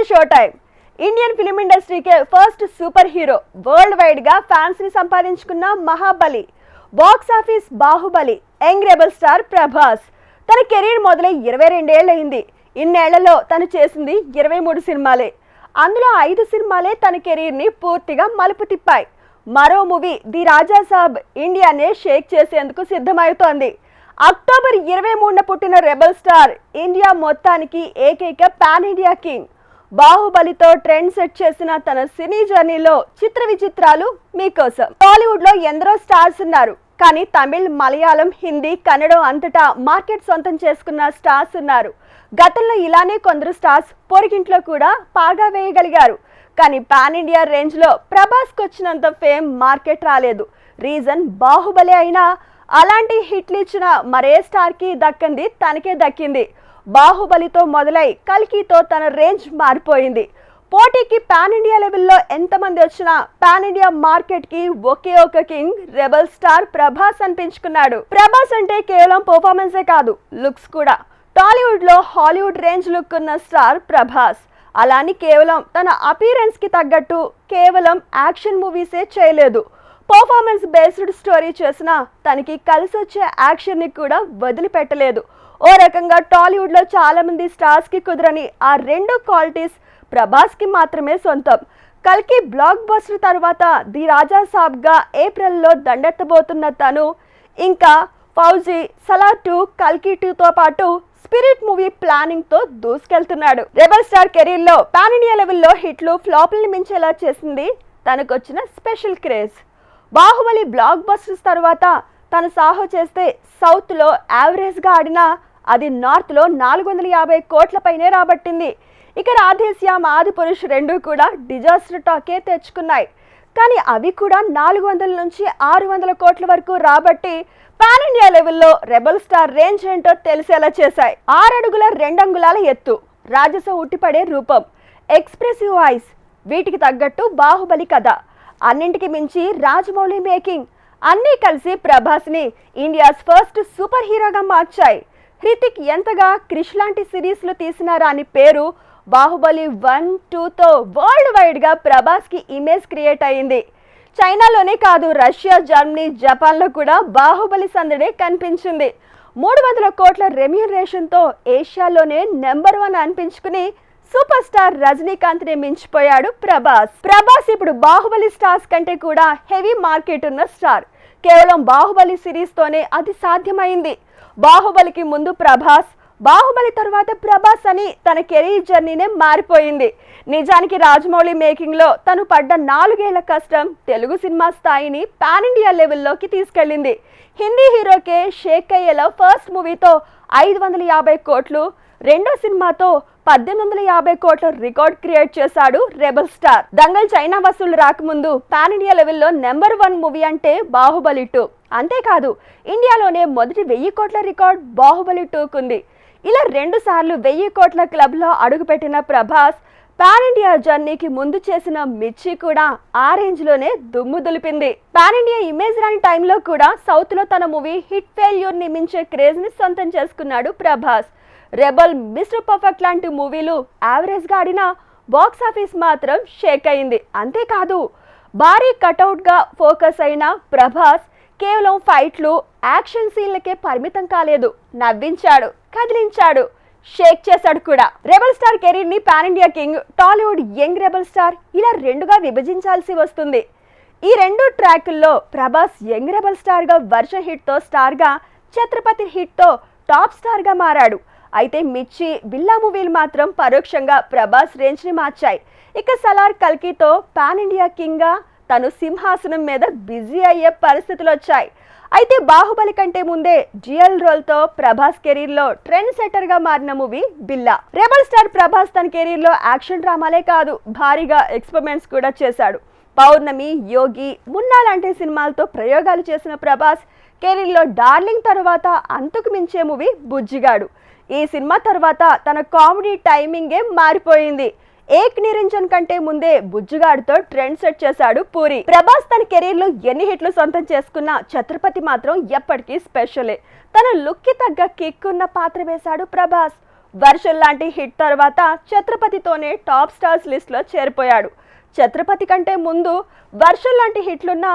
To show time. Indian film ఇండస్ట్రీకే first superhero. World వైడ్గా ఫ్యాన్స్ని సంపాదించుకున్న Mahabali. Box office Baahubali. Young rebel star Prabhas. తన career మొదలై ఇరవై రెండేళ్ళయింది ఇన్నేళ్ళలో తను చేసింది ఇరవై మూడు సినిమాలే. అందులో ఐదు సినిమాలే తన కెరీర్ని పూర్తిగా మలుపు తిప్పాయి. మరో మూవీ ది రాజా సాబ్ ఇండియానే షేక్ చేసేందుకు సిద్ధమవుతోంది. అక్టోబర్ ఇరవై మూడున పుట్టిన రెబల్ స్టార్ ఇండియా మొత్తానికి ఏకైక పాన్ ఇండియా కింగ్. బాహుబలితో ట్రెండ్ సెట్ చేసిన తన సినీ జర్నీలో చిత్ర విచిత్రాలు మీకోసం. టాలీవుడ్లో ఎందరో స్టార్స్ ఉన్నారు. కానీ తమిళ్ మలయాళం హిందీ కన్నడం అంతటా మార్కెట్ సొంతం చేసుకున్న స్టార్స్ ఉన్నారు. గతంలో ఇలానే కొందరు స్టార్స్ పొరిగింట్లో కూడా పాగా వేయగలిగారు. కానీ పాన్ ఇండియా రేంజ్లో ప్రభాస్కి వచ్చినంత ఫేమ్ మార్కెట్ రాలేదు. రీజన్ బాహుబలి అయినా అలాంటి హిట్లు ఇచ్చిన మరే స్టార్కి దక్కింది తనకే దక్కింది. బాహుబలితో మొదలై కల్కితో తన రేంజ్ మారిపోయింది. పోటీకి పాన్ ఇండియా లెవెల్లో ఎంతమంది వచ్చినా పాన్ ఇండియా మార్కెట్కి ఒకే ఒక కింగ్ రెబల్ స్టార్ ప్రభాస్ అనిపించుకున్నాడు. ప్రభాస్ అంటే కేవలం పర్ఫార్మెన్సే కాదు లుక్స్ కూడా. టాలీవుడ్లో హాలీవుడ్ రేంజ్ లుక్ ఉన్న స్టార్ ప్రభాస్. అలాని కేవలం తన అపీరెన్స్కి తగ్గట్టు కేవలం యాక్షన్ మూవీసే చేయలేదు. పర్ఫార్మెన్స్ బేస్డ్ స్టోరీ చేసిన తనకి కలిసి వచ్చే కూడా వదిలిపెట్టలేదు. ఓ రకంగా టాలీవుడ్లో చాలా మంది స్టార్స్కి కుదరని ఆ రెండు క్వాలిటీస్ ప్రభాస్కి మాత్రమే సొంతం. కల్కి బ్లాక్ బస్టర్ తర్వాత ది రాజా సాబ్గా ఏప్రిల్లో దండెత్తబోతున్న తను ఇంకా ఫౌజీ సలార్ టూ కల్కి టూ తో పాటు స్పిరిట్ మూవీ ప్లానింగ్తో దూసుకెళ్తున్నాడు. రెబల్ స్టార్ కెరీర్లో పాన్ ఇండియా లెవెల్లో హిట్లు ఫ్లాపుల్ని మించేలా చేసింది తనకొచ్చిన special craze. Baahubali blockbusters తర్వాత తను సాహో చేస్తే సౌత్లో యావరేజ్గా ఆడినా అది నార్త్లో నాలుగు వందల యాభై కోట్లపైనే రాబట్టింది. ఇక రాధేశ్యామ్ ఆదిపురుష్ రెండు కూడా డిజాస్టర్ టాకే తెచ్చుకున్నాయి. కానీ అవి కూడా నాలుగు వందల నుంచి ఆరు వందల కోట్ల వరకు రాబట్టి పాన్ ఇండియా లెవెల్లో రెబల్ స్టార్ రేంజ్ ఏంటో తెలిసేలా చేశాయి. ఆరడుగుల రెండంగుళాల ఎత్తు రాజస ఉట్టిపడే రూపం ఎక్స్ప్రెసివ్ వాయిస్ వీటికి తగ్గట్టు బాహుబలి కథ అన్నింటికి మించి రాజమౌళి మేకింగ్ అన్నీ కలిసి ప్రభాస్ని ఇండియాస్ ఫస్ట్ సూపర్ హీరోగా మార్చాయి. హృతిక్ ఎంతగా క్రిష్ లాంటి సిరీస్లు తీసినారా అని పేరు బాహుబలి వన్ టూతో వరల్డ్ వైడ్గా ప్రభాస్కి ఇమేజ్ క్రియేట్ అయింది చైనాలోనే కాదు రష్యా జర్మనీ జపాన్లో కూడా బాహుబలి సందడే కనిపించింది. మూడు వందల కోట్ల రెమ్యూనరేషన్తో ఏషియాలోనే నెంబర్ వన్ అనిపించుకుని సూపర్ స్టార్ రజనీకాంత్ని మించిపోయాడు ప్రభాస్. ప్రభాస్ ఇప్పుడు బాహుబలి స్టార్స్ కంటే కూడా హెవీ మార్కెట్ ఉన్న స్టార్. కేవలం బాహుబలి సిరీస్తోనే అది సాధ్యమైంది. బాహుబలికి ముందు ప్రభాస్ బాహుబలి తర్వాత ప్రభాస్ అని తన కెరీర్ జర్నీనే మారిపోయింది. నిజానికి రాజమౌళి మేకింగ్లో తను పడ్డ నాలుగేళ్ళ కష్టం తెలుగు సినిమా స్థాయిని పాన్ ఇండియా లెవెల్లోకి తీసుకెళ్ళింది. హిందీ హీరోకే షేక్ అయ్యేలా ఫస్ట్ మూవీతో ఐదు వందల యాభై కోట్లు రెండో సినిమాతో పద్దెనిమిది వందల యాభై కోట్ల రికార్డ్ క్రియేట్ చేశాడు రెబల్ స్టార్. దంగల్ చైనా వసూలు రాకముందు పాన్ ఇండియా లెవెల్లో నెంబర్ వన్ మూవీ అంటే బాహుబలి టూ. అంతేకాదు ఇండియాలోనే మొదటి వెయ్యి కోట్ల రికార్డ్ బాహుబలి టూకుంది ఇలా రెండుసార్లు వెయ్యి కోట్ల క్లబ్లో అడుగుపెట్టిన ప్రభాస్ పాన్ ఇండియా జర్నీకి ముందు చేసిన మిర్చి కూడా ఆ రేంజ్లోనే దుమ్ము దులిపింది. పాన్ ఇండియా ఇమేజ్ రాని టైంలో కూడా సౌత్లో తన మూవీ హిట్ ఫెయిల్యూర్ని మించే క్రేజ్ని సొంతం చేసుకున్నాడు ప్రభాస్. రెబల్ మిస్టర్ పర్ఫెక్ట్ లాంటి మూవీలు యావరేజ్గా ఆడినా బాక్స్ ఆఫీస్ మాత్రం షేక్ అయింది. అంతేకాదు భారీ కటౌట్గా ఫోకస్ అయిన ప్రభాస్ కేవలం ఫైట్లు యాక్షన్ సీన్లకే పరిమితం కాలేదు. నవ్వించాడు కదిలించాడు షేక్ చేశాడు కూడా. రెబల్ స్టార్ కెరీర్ని pan India king Tollywood young rebel star ఇలా రెండుగా విభజించాల్సి వస్తుంది. ఈ రెండు ట్రాకుల్లో ప్రభాస్ యంగ్ రెబల్ స్టార్గా వర్ష హిట్తో స్టార్గా ఛత్రపతి హిట్తో టాప్ స్టార్గా మారాడు. అయితే మిర్చి బిల్లా మూవీలు మాత్రం పరోక్షంగా ప్రభాస్ రేంజ్ని మార్చాయి. ఇక సలార్ కల్కితో పాన్ ఇండియా కింగ్గా తను సింహాసనం మీద బిజీ అయ్యే పరిస్థితులు వచ్చాయి. అయితే బాహుబలి కంటే ముందే జిఎల్ రోల్తో ప్రభాస్ కెరీర్లో ట్రెండ్ సెటర్గా మారిన మూవీ బిల్లా. రెబల్ స్టార్ ప్రభాస్ తన కెరీర్లో యాక్షన్ డ్రామాలే కాదు భారీగా ఎక్స్పెరిమెంట్స్ కూడా చేశాడు. పౌర్ణమి యోగి మున్నా లాంటి సినిమాలతో ప్రయోగాలు చేసిన ప్రభాస్ కెరీర్లో డార్లింగ్ తర్వాత అంతకు మించే మూవీ బుజ్జిగాడు. ఈ సినిమా తర్వాత తన కామెడీ టైమింగే మారిపోయింది. ఏక్ నిరంజన్ కంటే ముందే బుజ్జుగాడితో ట్రెండ్ సెట్ చేశాడు పూరి. ప్రభాస్ తన కెరీర్లో ఎన్ని హిట్లు సొంతం చేసుకున్నా ఛత్రపతి మాత్రం ఎప్పటికీ స్పెషలే. తన లుక్కి తగ్గ కిక్ ఉన్న పాత్ర వేశాడు ప్రభాస్. వర్షం లాంటి హిట్ తర్వాత ఛత్రపతితోనే టాప్ స్టార్స్ లిస్ట్లో చేరిపోయాడు. ఛత్రపతి కంటే ముందు వర్షం లాంటి హిట్లున్న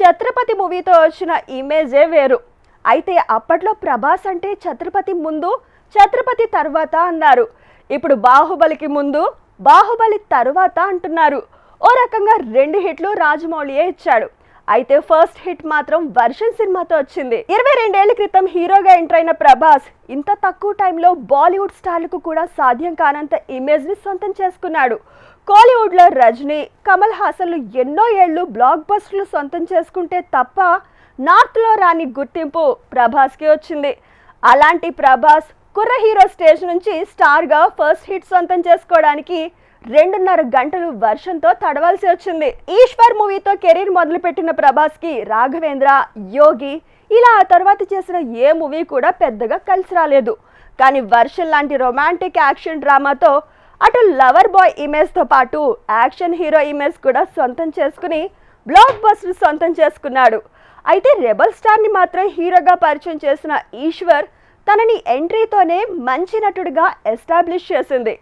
ఛత్రపతి మూవీతో వచ్చిన ఇమేజే వేరు. అయితే అప్పట్లో ప్రభాస్ అంటే ఛత్రపతి ముందు ఛత్రపతి తర్వాత అన్నారు. ఇప్పుడు బాహుబలికి ముందు బాహుబలి తర్వాత అంటున్నారు. ఓ రకంగా రెండు హిట్లు రాజమౌళియే ఇచ్చాడు. అయితే ఫస్ట్ హిట్ మాత్రం వర్షన్ సినిమాతో వచ్చింది. ఇరవై రెండేళ్ళ క్రితం హీరోగా ఎంటర్ అయిన ప్రభాస్ ఇంత తక్కువ టైంలో బాలీవుడ్ స్టార్లకు కూడా సాధ్యం కానంత ఇమేజ్ని సొంతం చేసుకున్నాడు. కోలీవుడ్లో రజనీ కమల్ హాసన్లు ఎన్నో ఏళ్ళు బ్లాక్ బస్టర్లు సొంతం చేసుకుంటే తప్ప నార్త్లో రాని గుర్తింపు ప్రభాస్కి వచ్చింది. అలాంటి ప్రభాస్ కుర్ర హీరో స్టేజ్ నుంచి స్టార్గా ఫస్ట్ హిట్ సొంతం చేసుకోవడానికి రెండున్నర గంటలు వర్షంతో తడవాల్సి వచ్చింది. ఈశ్వర్ మూవీతో కెరీర్ మొదలుపెట్టిన ప్రభాస్కి రాఘవేంద్ర యోగి ఇలా ఆ తర్వాత చేసిన ఏ మూవీ కూడా పెద్దగా కలిసి రాలేదు. కానీ వర్షం లాంటి రొమాంటిక్ యాక్షన్ డ్రామాతో అటు లవర్ బాయ్ ఇమేజ్తో పాటు యాక్షన్ హీరో ఇమేజ్ కూడా సొంతం చేసుకుని బ్లాక్ బస్టర్ సొంతం చేసుకున్నాడు. అయితే రెబల్ స్టార్ని మాత్రం హీరోగా పరిచయం చేసిన ఈశ్వర్ తనని ఎంట్రీతోనే మంచి నటుడిగా ఎస్టాబ్లిష్ చేసింది.